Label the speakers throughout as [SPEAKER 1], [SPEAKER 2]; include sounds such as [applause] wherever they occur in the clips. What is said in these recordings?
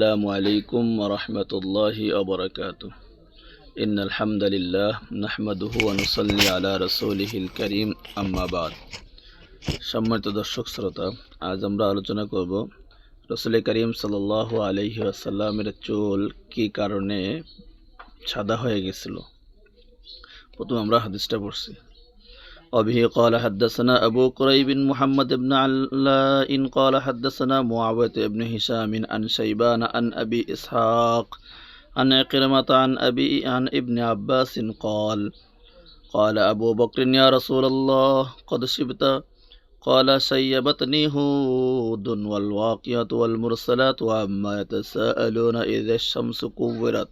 [SPEAKER 1] السلام عليكم ورحمة الله وبركاته إن الحمد لله نحمده ونصلي على رسوله الكريم أما بعد সম্মানিত দর্শক শ্রোতা আজ আমরা আলোচনা করব রসুল করিম সাল্লাহ আলহি আসাল্লামের চুল কি কারণে সাদা হয়ে গেছিল প্রথম আমরা হাদিসটা পড়ছি وبه قال حدثنا أبو قريب محمد بن علاء قال حدثنا معاوية بن هشام عن شيبان عن أبي إسحاق عن عكرمة عن أبي عن ابن عباس قال قال أبو بكر يا رسول الله قد شبت قال شيبتني هود والواقية والمرسلات وعما يتساءلون إذا الشمس كورت.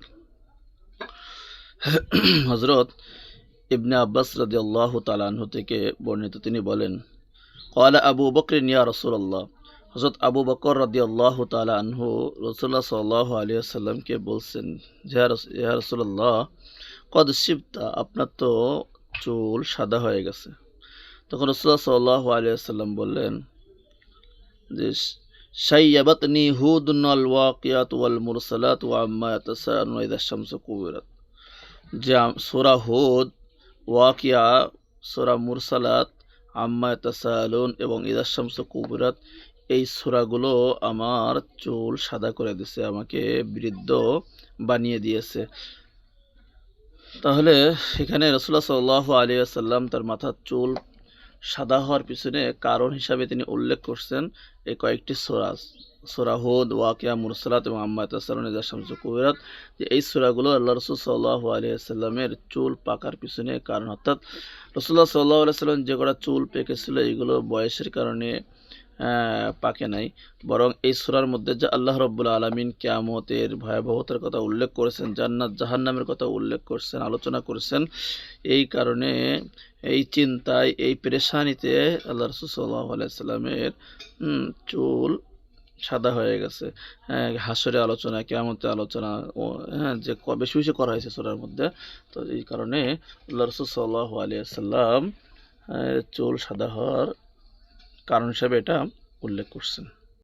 [SPEAKER 1] [clears throat] حضرت ইবনে আব্বাস রাজি আল্লাহ তালাহ থেকে বর্ণিত তিনি বলেন কয়লা আবু বকর নিয়া রসুল্লাহ হজরত আবু বকর রাদি আল্লাহ তালাহু রসুল্লাহ সাল্লাহ আলিয়া সাল্লামকে বলছেন, ইয়া রসুল্লাহ কদ শিবতা, আপনার তো চুল সাদা হয়ে গেছে। তখন রসুল্লাহ সাল্লাহ আলিয়া সাল্লাম বললেন, যে শাইয়াবাতনি হুদুন আল ওয়াকিয়াত ওয়াল মুরসালাত ওয়া আম্মা ইয়াতাসাআলুন ইযা শামসু কুবিরাত। যে সূরা হুদ ওয়াকিয়া, সোরা মুরসালাত, আম্মা তাসালুন এবং ইদার শামস কুবরাত, এই সোরাগুলো আমার চুল সাদা করে দিছে, আমাকে বৃদ্ধ বানিয়ে দিয়েছে। তাহলে এখানে রসুল্লাহ সাল্লাহ আলী আসাল্লাম তার মাথার চুল সাদা হওয়ার পিছনে কারণ হিসাবে তিনি উল্লেখ করছেন এই কয়েকটি সোরাজ হুদ, ওয়াকিয়া, মুরসালাত এবং আম্মা তাসালন ইদা শামসু কুবিরাত। যে এই সোরাগুলো আল্লাহ রসুল সাল্লাহ আলিয়াল্লামের চুল পাকার পিছনে কারণ। অর্থাৎ রসুল্লাহ সাল্লাহ আলিয়া সাল্লাম যে কটা চুল পেকেছিল এইগুলো বয়সের কারণে পাকে নাই। বরং এই সুরার মধ্যে যে আল্লাহ রব্বুল আলমিন কেয়ামতের ভয়াবহতার কথা উল্লেখ করেছেন, জান্নাত, জাহান্নামের কথা উল্লেখ করছেন, আলোচনা করেছেন, এই কারণে এই চিন্তায়, এই পেরেশানিতে আল্লাহ রসুল সাল্লাহ আলাইসাল্লামের চুল সাদা হয়ে গেছে। হ্যাঁ হাসরে আলোচনা কেমতে আলোচনা, ও হ্যাঁ যে বেশি বেশি করা হয়েছে সোরার মধ্যে। তো এই কারণে আল্লাহ রসুল সাল্লাহ আলিয়া সাল্লাম চুল সাদা হওয়ার কারণ হিসাবে এটা উল্লেখ করছেন।